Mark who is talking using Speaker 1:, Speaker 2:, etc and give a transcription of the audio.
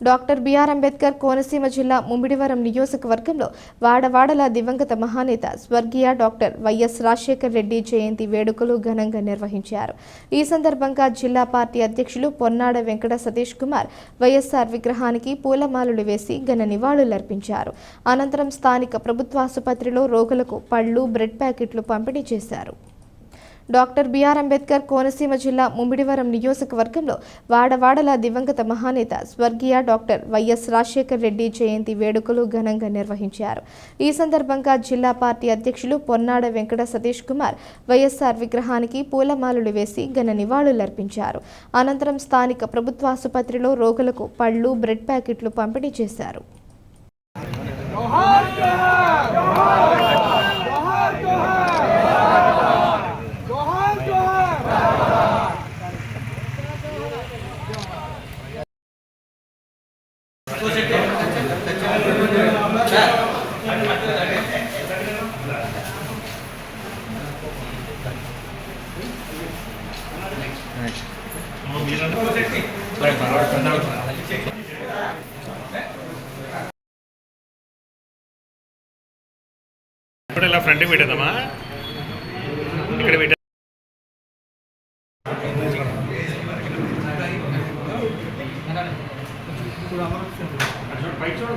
Speaker 1: Doctor BR Ambedkar Konaseema జిల్లా ముమ్మిడివరం నియోజకవర్గంలో వాడవాడల దివంగత మహానేత స్వర్గీయ doctor Y S Rajasekhar Reddy జయంతి వేడుకలు ఘనంగా నిర్వహించారు. ఈ సందర్భంగా జిల్లా పార్టీ అధ్యక్షులు పొన్నాడ వెంకట సతీష్ కుమార్ వైఎస్ఆర్ విగ్రహానికి పూలమాలలు వేసి ఘన నివాళులర్పించారు. అనంతరం స్థానిక ప్రభుత్వాసుపత్రిలో రోగులకు పళ్ళు బ్రెడ్ ప్యాకెట్లు పంపిణీ చేశారు. డాక్టర్ బిఆర్ అంబేద్కర్ కోనసీమ జిల్లా ముమ్మిడివరం నియోజకవర్గంలో వాడవాడల దివంగత మహానేత స్వర్గీయ doctor Y S Rajasekhar Reddy జయంతి వేడుకలు ఘనంగా నిర్వహించారు. ఈ సందర్భంగా జిల్లా పార్టీ అధ్యక్షులు పొన్నాడ వెంకట సతీష్ కుమార్ వైఎస్ఆర్ విగ్రహానికి పూలమాలలు వేసి ఘన నివాళులర్పించారు అనంతరం స్థానిక ప్రభుత్వ ఆసుపత్రిలో రోగులకు పళ్ళు బ్రెడ్ ప్యాకెట్లు పంపిణీ చేశారు.
Speaker 2: ఇప్పుడు ఇలా ఫ్రంట్కి పెట్టేద్దామా? ఇక్కడ పెట్టే అమరావతి കഴിച്ചോളൂ